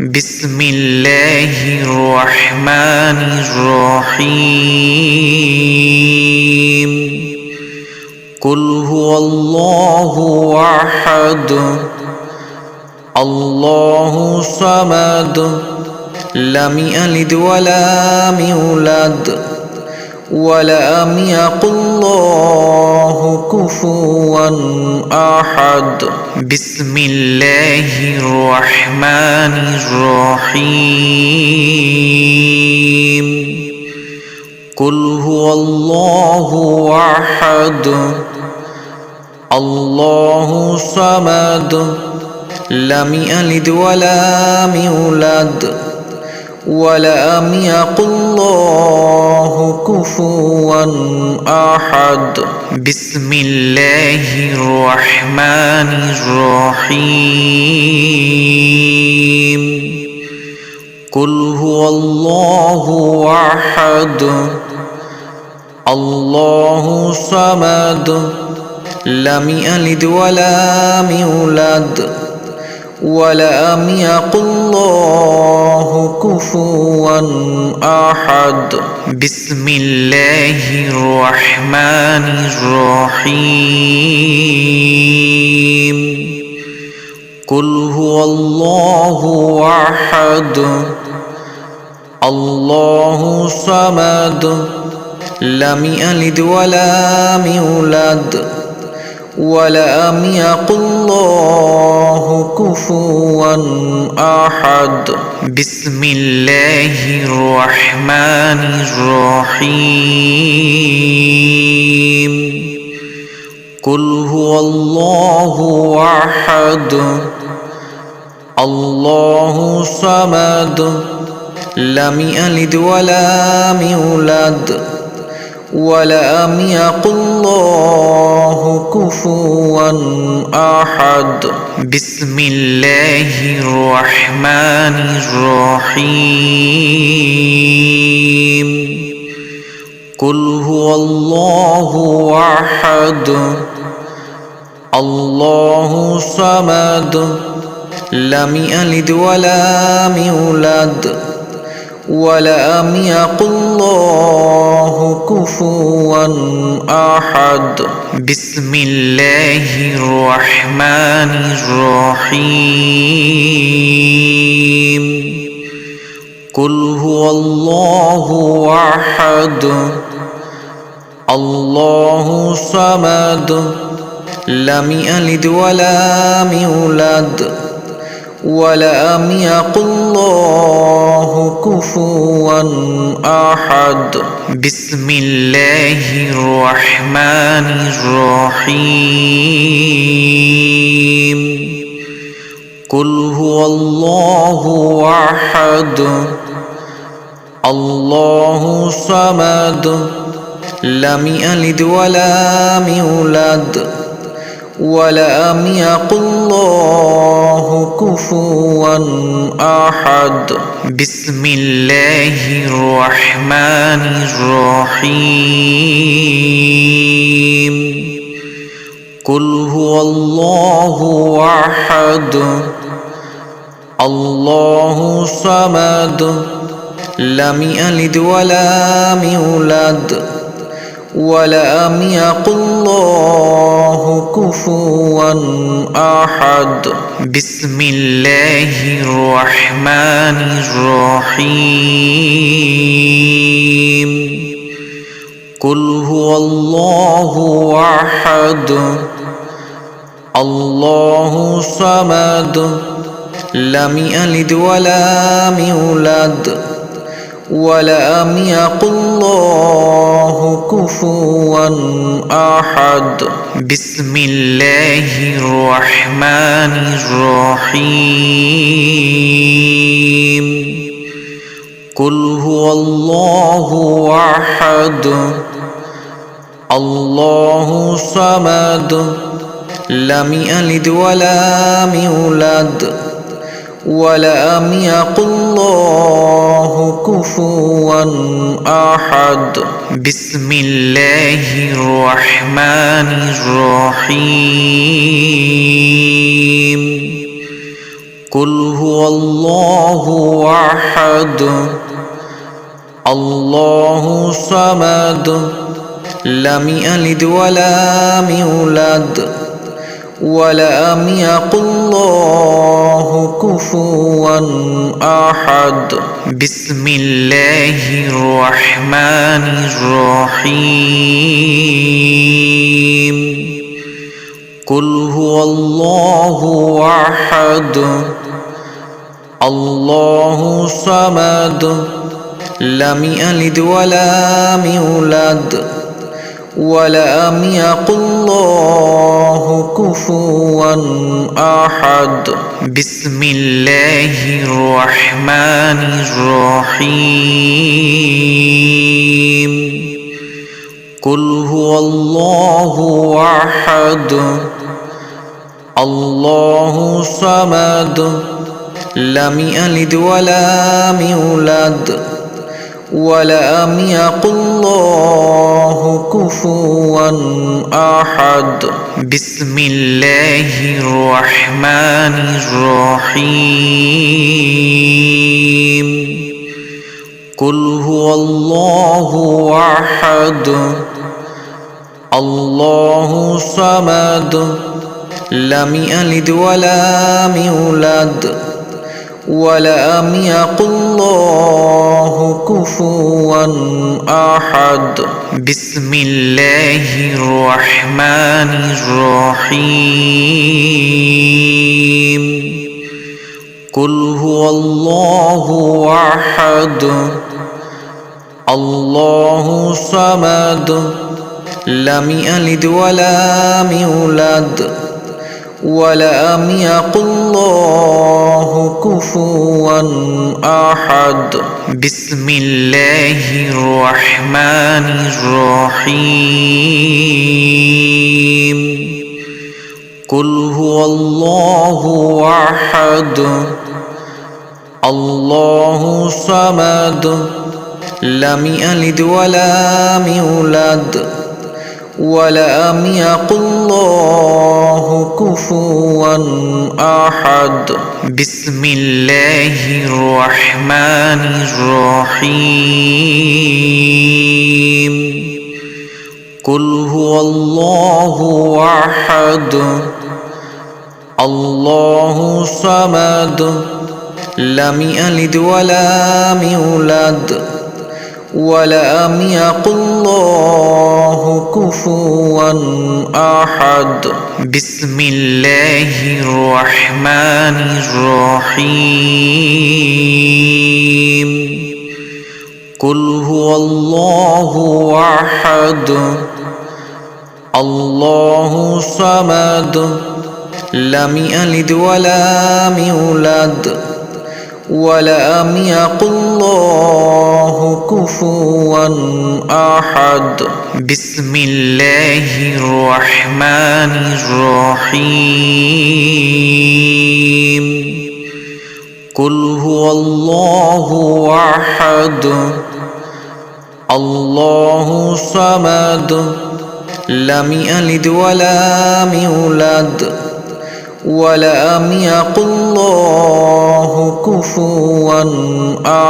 بسم الله الرحمن الرحيم. قل هو الله أحد. الله صمد. لم يلد ولم يولد. ولم يقل الله كفوا أحد. بسم الله الرحمن الرحيم. قل هو الله أحد. الله صمد. لم يلد ولم يولد. ولم يقل الله كفوا أحد. بسم الله الرحمن الرحيم. قل هو الله أحد. الله صمد. لم يلد ولم يولد. ولم يقل الله كفوا أحد. بسم الله الرحمن الرحيم. قل هو الله أحد. الله صمد. لم يلد ولم يولد. ولم يقل الله كفوا أحد. بسم الله الرحمن الرحيم. قل هو الله أحد. الله صمد. لم يلد ولم يولد. ولم يقل الله كفوا أحد. بسم الله الرحمن الرحيم. قل هو الله أحد. الله صمد. لم يلد ولم يولد. ولم يقل الله كفوا أحد. بسم الله الرحمن الرحيم. قل هو الله أحد. الله صمد. لم يلد ولم يولد. ولم يقل الله كفوا أحد. بسم الله الرحمن الرحيم. قل هو الله أحد. الله صمد. لم يلد ولم يولد. ولم يقل الله كفوا أحد. بسم الله الرحمن الرحيم. قل هو الله أحد. الله صمد. لم يلد ولم يولد. ولم يقل الله كفوا أحد. بسم الله الرحمن الرحيم. قل هو الله أحد. الله صمد. لم يلد ولم يولد. ولم يقل الله كفوا أحد. بسم الله الرحمن الرحيم. قل هو الله أحد. الله صمد. لم يلد ولم يولد. ولم يقل الله كفوا أحد. بسم الله الرحمن الرحيم. قل هو الله أحد. الله صمد. لم يلد ولم يولد. ولم يقل الله كفوا أحد. بسم الله الرحمن الرحيم. قل هو الله أحد. الله صمد. لم يلد ولم يولد. ولم يقل الله كفوا أحد. بسم الله الرحمن الرحيم. قل هو الله أحد. الله صمد. لم يلد ولم يولد. ولم يقل الله كفوا أحد. بسم الله الرحمن الرحيم. قل هو الله أحد. الله صمد. لم يلد ولم يولد. ولم يقل الله كفوا أحد. بسم الله الرحمن الرحيم. قل هو الله أحد. الله صمد. لم يلد ولم يولد. ولم يقل الله كفوا أحد بسم الله الرحمن الرحيم قل هو الله أحد الله صمد لم يلد ولم يولد ولم يقل الله كفوا أحد. بسم الله الرحمن الرحيم. قل هو الله أحد. الله صمد. لم يلد ولم يولد. ولم يقل الله كفوا أحد. بسم الله الرحمن الرحيم. قل هو الله أحد. الله صمد. لم يلد ولم يولد. ولم يقل الله كفوا أحد. بسم الله الرحمن الرحيم. قل هو الله أحد. الله صمد. لم يلد ولم يولد. ولم يقل الله كفوا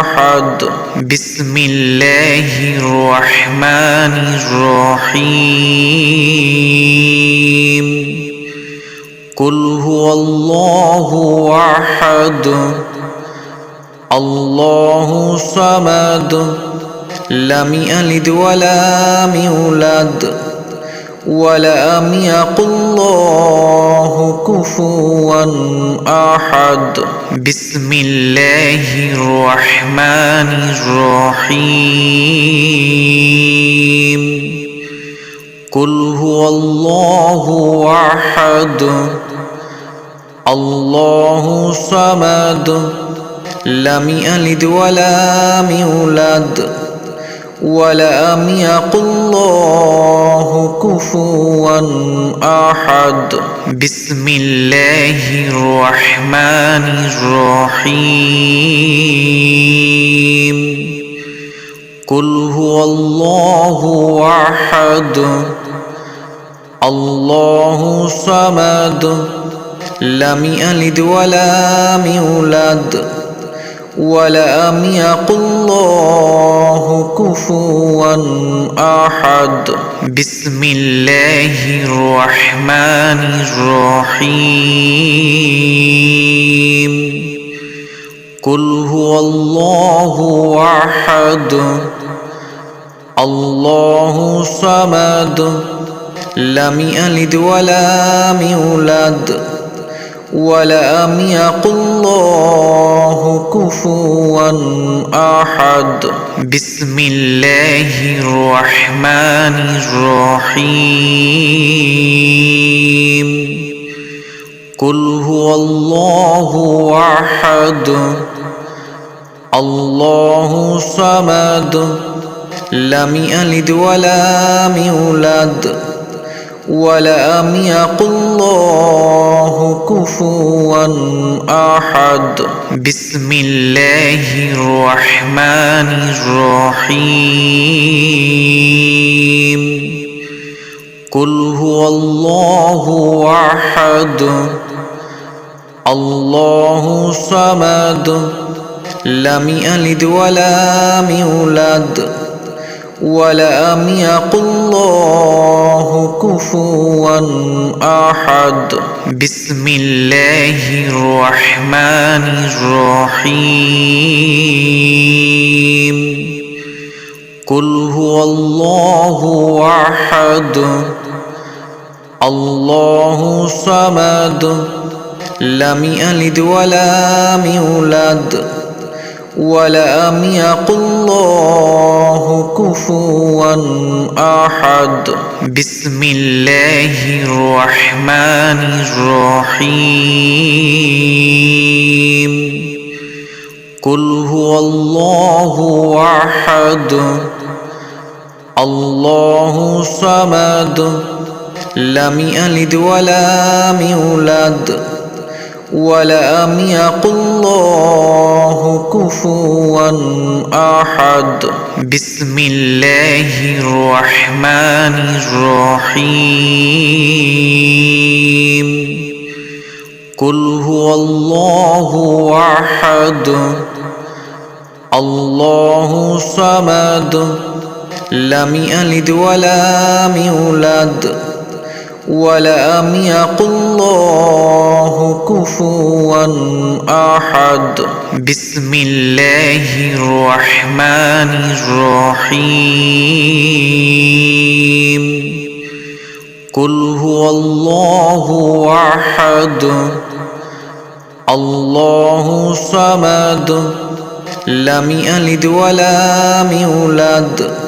أحد. بسم الله الرحمن الرحيم. قل هو الله أحد. الله صمد. لم يلد ولم يولد. ولم يقل الله كفوا أحد. بسم الله الرحمن الرحيم. قل هو الله أحد. الله صمد. لم يلد ولم يولد. ولم يقل الله كفوا أحد. بسم الله الرحمن الرحيم. قل هو الله أحد. الله صمد. لم يلد ولم يولد. ولم يقل الله كفوا أحد. بسم الله الرحمن الرحيم. قل هو الله أحد. الله صمد. لم يلد ولم يولد. ولم يقل الله كفوا أحد. بسم الله الرحمن الرحيم. قل هو الله أحد. الله صمد. لم يلد ولم يولد. ولم يقل الله كفوا أحد. بسم الله الرحمن الرحيم. قل هو الله أحد. الله صمد. لم يلد ولم يولد. ولم يقل الله كفوا أحد. بسم الله الرحمن الرحيم. قل هو الله أحد. الله صمد. لم يلد ولم يولد. ولم يقل الله كفوا أحد. بسم الله الرحمن الرحيم. قل هو الله أحد. الله صمد. لم يلد ولم يولد. ولم يقل الله كفوا أحد. بسم الله الرحمن الرحيم. قل هو الله أحد. الله صمد لم يلد ولم يولد. ولم يقل الله كفوا أحد. بسم الله الرحمن الرحيم. قل هو الله أحد. الله صمد. لم يلد ولم يولد.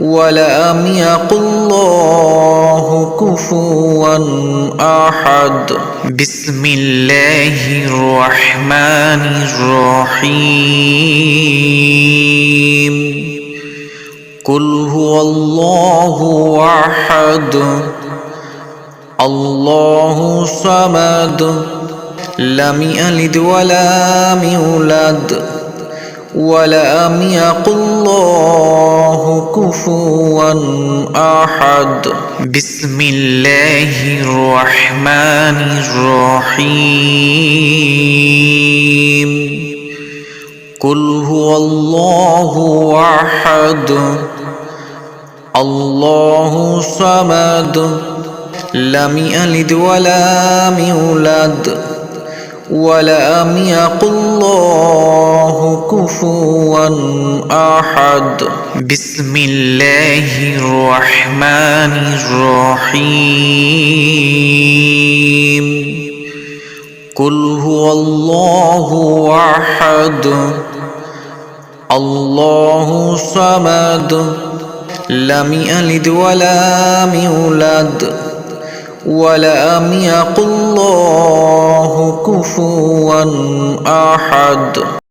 ولم يقل الله كفوا أحد. بسم الله الرحمن الرحيم. قل هو الله أحد. الله صمد. لم يلد ولم يولد. ولم يقل الله كفوا أحد. بسم الله الرحمن الرحيم. قل هو الله أحد. الله صمد. لم يلد ولم يولد. ولم يقل الله كفوا أحد. بسم الله الرحمن الرحيم. قل هو الله أحد. الله صمد. لم يلد ولم يولد ولم يقل الله كفوا أحد.